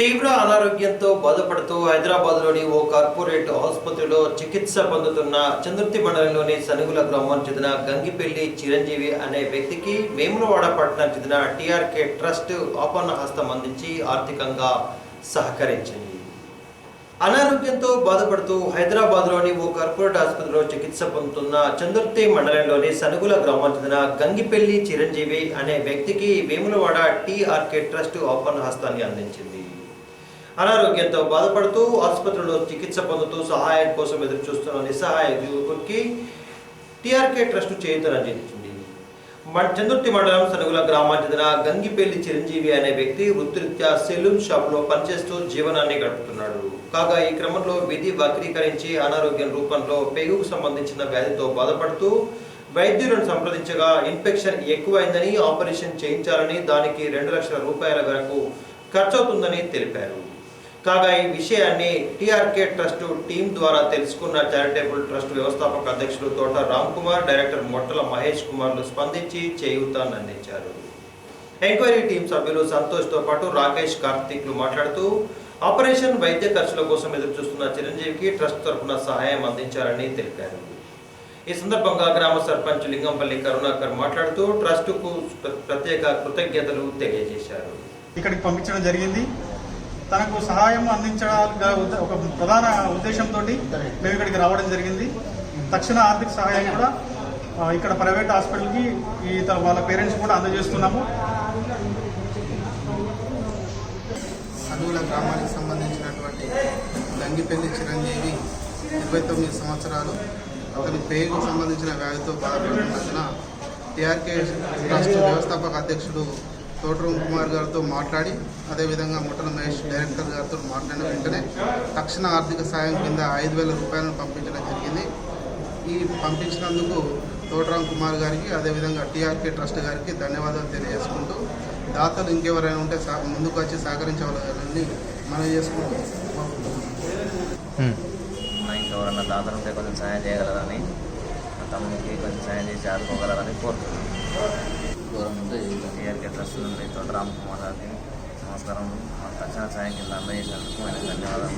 తీవ్ర అనారోగ్యంతో బాధపడుతూ హైదరాబాద్లోని ఓ కార్పొరేట్ ఆసుపత్రిలో చికిత్స పొందుతున్న చందుర్తి మండలంలోని సనుగుల గ్రామానికి చెందిన గంగిపెల్లి చిరంజీవి అనే వ్యక్తికి వేములవాడ పట్టణం చెందిన టీఆర్కే ట్రస్ట్ ఆపన్న హస్తం అందించి ఆర్థికంగా సహకరించింది. అనారోగ్యంతో బాధపడుతూ హైదరాబాద్లోని ఓ కార్పొరేట్ ఆసుపత్రిలో చికిత్స పొందుతున్న చందుర్తి మండలంలోని సనుగుల గ్రామం చెందిన గంగిపెల్లి చిరంజీవి అనే వ్యక్తికి వేములవాడ టీఆర్కే ట్రస్ట్ ఆపన్న హస్తాన్ని అందించింది. అనారోగ్యంతో బాధపడుతూ ఆసుపత్రిలో చికిత్స పొందుతూ సహాయం కోసం ఎదురు చూస్తున్న నిస్సహాయ యువకుడికి టీఆర్కే ట్రస్ట్ చేయుతను అందించింది. చందుర్తి మండలం సనుగుల గ్రామానికి చెందిన గంగిపల్లి చిరంజీవి అనే వ్యక్తి వృత్తిరీత్యా సెలూన్ షాప్లో పనిచేస్తూ జీవనాన్ని గడుపుతున్నాడు. కాగా ఈ క్రమంలో విధి వక్రీకరించి అనారోగ్యం రూపంలో పేగుకు సంబంధించిన వ్యాధితో బాధపడుతూ వైద్యులను సంప్రదించగా ఇన్ఫెక్షన్ ఎక్కువైందని ఆపరేషన్ చేయించాలని దానికి రెండు లక్షల రూపాయల వరకు ఖర్చవుతుందని తెలిపారు. కాగా ఈ విషయాన్ని టీఆర్కే ట్రస్ట్ టీం ద్వారా తెలుసుకున్న చారిటబుల్ ట్రస్ట్ వ్యవస్థాపక అధ్యక్షుడు తోట రామ్ కుమార్ డైరెక్టర్ మొట్టల మహేష్ కుమార్లు స్పందించి చేయూతాన్ని అందించారు ఎంక్వైరీ టీం సభ్యులు సంతోష్తో పాటు రాకేష్ కార్తీక్లు మాట్లాడుతూ ఆపరేషన్ వైద్య ఖర్చుల కోసం ఎదురుచూస్తున్న చిరంజీవికి ట్రస్ట్ తరఫున సహాయం అందించారని తెలిపారు. ఈ సందర్భంగా గ్రామ సర్పంచ్ లింగంపల్లి కరుణాకర్ మాట్లాడుతూ ట్రస్టుకు ప్ర- ప్రత్యేక కృతజ్ఞతలు తెలియజేశారు. ఇక్కడికి పంపించడం జరిగింది. తనకు సహాయం అందించడానికి ఒక ప్రధాన ఉద్దేశంతో మేము ఇక్కడికి రావడం జరిగింది. తక్షణ ఆర్థిక సహాయం కూడా ఇక్కడ ప్రైవేట్ హాస్పిటల్కి ఈ వాళ్ళ పేరెంట్స్ కూడా అందజేస్తున్నాము. అనుగుల గ్రామానికి సంబంధించినటువంటి దంగిపల్లి చిరంజీవి ఇరవై తొమ్మిది సంవత్సరాలు అతని పేరుకు సంబంధించిన వ్యాధితో బాధపడుతున్నందున టీఆర్కే రాష్ట్ర వ్యవస్థాపక అధ్యక్షుడు తోటరం కుమార్ గారితో మాట్లాడి అదేవిధంగా ముట్టల మహేష్ డైరెక్టర్ గారితో మాట్లాడిన వెంటనే తక్షణ ఆర్థిక సాయం కింద ఐదు వేల రూపాయలను పంపించడం జరిగింది. ఈ పంపించినందుకు తోటరాం కుమార్ గారికి అదేవిధంగా టీఆర్కే ట్రస్ట్ గారికి ధన్యవాదాలు తెలియజేసుకుంటూ దాతలు ఇంకెవరైనా ఉంటే సహ- ముందుకు వచ్చి సహకరించవాలని మనం చేసుకుంటూ ఇంకెవరన్నా దాతలు ఉంటే కొంచెం సాయం చేయగలరని తమకి తమ్ముడికి కొంచెం సాయం చేసి ఆదుకోగలరని కోరుతున్నాను. టీఆర్కే ట్రస్ట్ నుండి తోట రామ్ కుమార్ గారికి నమస్కారం తక్షణ సాయం కింద అందజేసినందుకు ఆయన ధన్యవాదాలు.